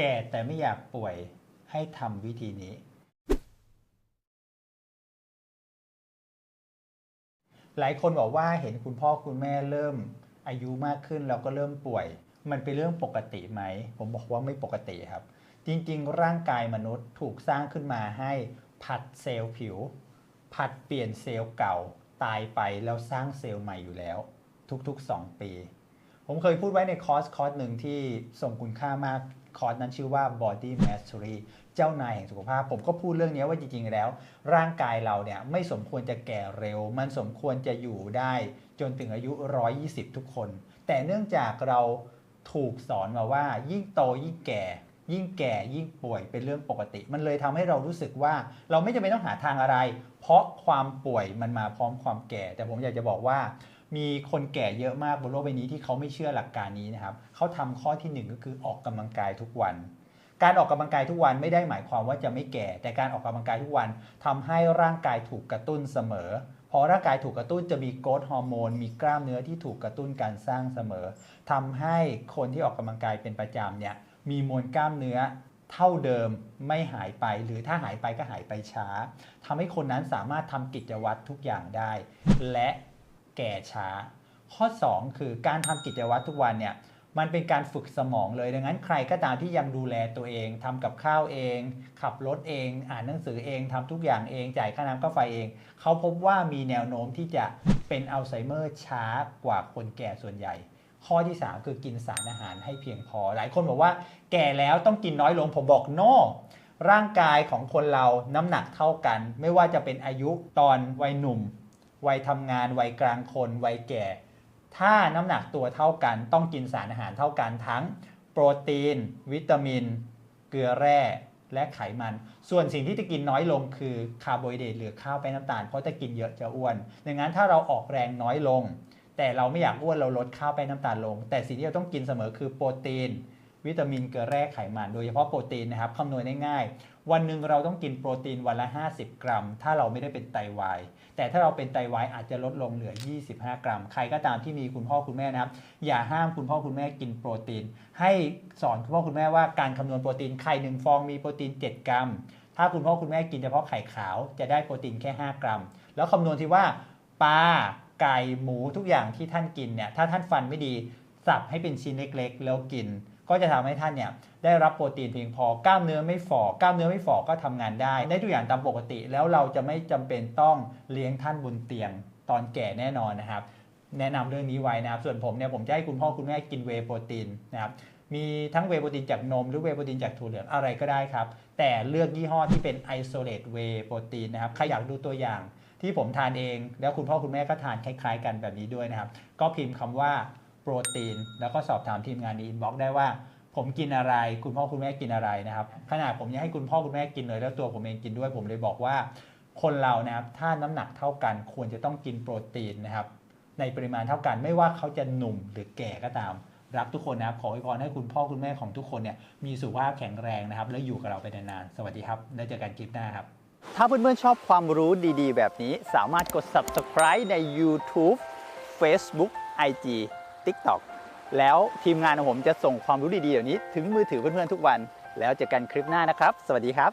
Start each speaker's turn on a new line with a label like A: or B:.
A: แก่แต่ไม่อยากป่วยให้ทำวิธีนี้ หลายคนบอกว่าเห็นคุณพ่อคุณแม่เริ่มอายุมากขึ้นแล้วก็เริ่มป่วย มันเป็นเรื่องปกติไหม ผมบอกว่าไม่ปกติครับ จริงๆ ร่างกายมนุษย์ถูกสร้างขึ้นมาให้ผัดเซลล์ผิว ผัดเปลี่ยนเซลล์เก่าตายไปแล้วสร้างเซลล์ใหม่อยู่แล้ว ทุกๆ 2 ปี ผมเคยพูดไว้ในคอร์สคอร์สหนึ่งที่ส่งคุณค่ามากคอร์สนั้นชื่อว่า body mastery เจ้านายแห่งสุขภาพ ผมก็พูดเรื่องนี้ว่าจริงๆแล้ว ร่างกายเราเนี่ยไม่สมควรจะแก่เร็ว มันสมควรจะอยู่ได้จนถึงอายุ 120 ทุกคน แต่เนื่องจากเราถูกสอนมาว่า ยิ่งโตยิ่งแก่ ยิ่งแก่ยิ่งป่วยเป็นเรื่องปกติ มันเลยทำให้เรารู้สึกว่าเราไม่จำเป็นต้องหาทางอะไร เพราะความป่วยมันมาพร้อมความแก่ แต่ผมอยากจะบอกว่า มีคนแก่เยอะมากบนโลกใบนี้ที่เขาไม่เชื่อหลักการนี้นะครับเขาทำข้อที่หนึ่งก็คือออกกำลังกายทุกวัน การออกกำลังกายทุกวันไม่ได้หมายความว่าจะไม่แก่ แต่การออกกำลังกายทุกวันทำให้ร่างกายถูกกระตุ้นเสมอพอร่างกายถูกกระตุ้นจะมีโกรทฮอร์โมนมีกล้ามเนื้อที่ถูกกระตุ้นการสร้างเสมอทำให้คนที่ออกกำลังกายเป็นประจำเนี่ยมีมวลกล้ามเนื้อเท่าเดิมไม่หายไป หรือถ้าหายไปก็หายไปช้าทำให้คนนั้นสามารถทำกิจวัตรทุกอย่างได้ และ แก่ช้า ข้อ 2 คือการทำกิจวัตรทุกวันเนี่ยมันเป็นการฝึกสมองเลย ดังนั้นใครก็ตามที่ยังดูแลตัวเองทำกับข้าวเอง ขับรถเอง อ่านหนังสือเองทำทุกอย่างเอง จ่ายค่าน้ำค่าไฟเอง เขาพบว่ามีแนวโน้มที่จะเป็นอัลไซเมอร์ช้ากว่าคนแก่ส่วนใหญ่ ข้อที่ 3 คือกินสารอาหารให้เพียงพอ หลายคนบอกว่า แก่แล้วต้องกินน้อยลง ผมบอกโนร่างกายของคนเราน้ำหนักเท่ากัน ไม่ว่าจะเป็นอายุตอนวัยหนุ่ม วัยทำงาน วัยกลางคน วัยแก่ ถ้าน้ำหนักตัวเท่ากัน ต้องกินสารอาหารเท่ากันทั้ง โปรตีน วิตามิน เกลือแร่และไขมัน ส่วนสิ่งที่จะกินน้อยลงคือคาร์โบไฮเดรตหรือข้าวแป้งน้ำตาล เพราะถ้ากินเยอะจะอ้วน ดังนั้นถ้าเราออกแรงน้อยลง แต่เราไม่อยากอ้วนเราลดข้าวแป้งน้ำตาลลง แต่สิ่งที่เราต้องกินเสมอคือโปรตีน วิตามินเกลือแร่ไขมัน โดยเฉพาะโปรตีนนะครับคำนวณง่ายๆ วันหนึ่งเราต้องกินโปรตีนวันละ 50 กรัม ถ้าเราไม่ได้เป็นไตวาย แต่ถ้าเราเป็นไตวายอาจจะลดลงเหลือ 25 กรัม ใครก็ตามที่มีคุณพ่อคุณแม่นะครับ อย่าห้ามคุณพ่อคุณแม่กินโปรตีน ให้สอนคุณพ่อคุณแม่ว่าการคำนวณโปรตีนไข่หนึ่งฟองมีโปรตีน 7 กรัม ถ้าคุณพ่อคุณแม่กินเฉพาะไข่ขาวจะได้โปรตีนแค่ 5 กรัม แล้วคำนวณที่ว่าปลาไก่หมูทุกอย่างที่ท่านกินเนี่ยถ้าท่านฟันไม่ดีสับให้เป็นชิ้นเล็ก ๆ แล้วกิน ก็จะทำให้ท่านเนี่ยได้รับโปรตีนเพียงพอกล้ามเนื้อไม่ฝ่อกล้ามเนื้อไม่ฝ่อก็ทำงานได้ ได้ทุกอย่างตามปกติ แล้วเราจะไม่จำเป็นต้องเลี้ยงท่านบนเตียงตอนแก่แน่นอนนะครับ แนะนำเรื่องนี้ไว้นะครับ ส่วนผมเนี่ยผมจะให้คุณพ่อคุณแม่กินเวโปรตีนนะครับมีทั้งเวโปรตีนจากนม หรือเวโปรตีนจากถั่วเหลืองอะไรก็ได้ครับ แต่เลือกยี่ห้อที่เป็น isolate whey โปรตีนนะครับใครอยากดูตัวอย่างที่ผมทานเอง แล้วคุณพ่อคุณแม่ก็ทานคล้าย ๆ กันแบบนี้ด้วยนะครับ ก็พิมพ์คำว่า ปรตีน แล้วก็สอบถามทีมงานในอินบ็อกได้ว่า ผมกินอะไร คุณพ่อคุณแม่กินอะไรนะครับขนาดผมยังให้คุณพ่อคุณแม่กินเลยแล้วตัวผมเองกินด้วยผมเลยบอกว่า คนเรานะครับถ้าน้ำหนักเท่ากันควรจะต้องกินโปรตีนนะครับ ในปริมาณเท่ากันไม่ว่าเขาจะหนุ่มหรือแก่ก็ตาม รักทุกคนนะครับขออวยพรให้คุณพ่อคุณแม่ของทุกคนเนี่ยมีสุขภาพแข็งแรงนะครับ และอยู่กับเราไปนานๆสวัสดีครับแล้วเจอกันคลิปหน้าครับ
B: ถ้าเพื่อนๆชอบความรู้ดีๆ แบบนี้ สามารถกด subscribe ใน YouTube Facebook IG TikTok แล้วทีมงานของผมจะส่งความรู้ดีๆเหล่านี้ ถึงมือถือเพื่อนๆทุกวัน แล้วเจอกันคลิปหน้านะครับ สวัสดีครับ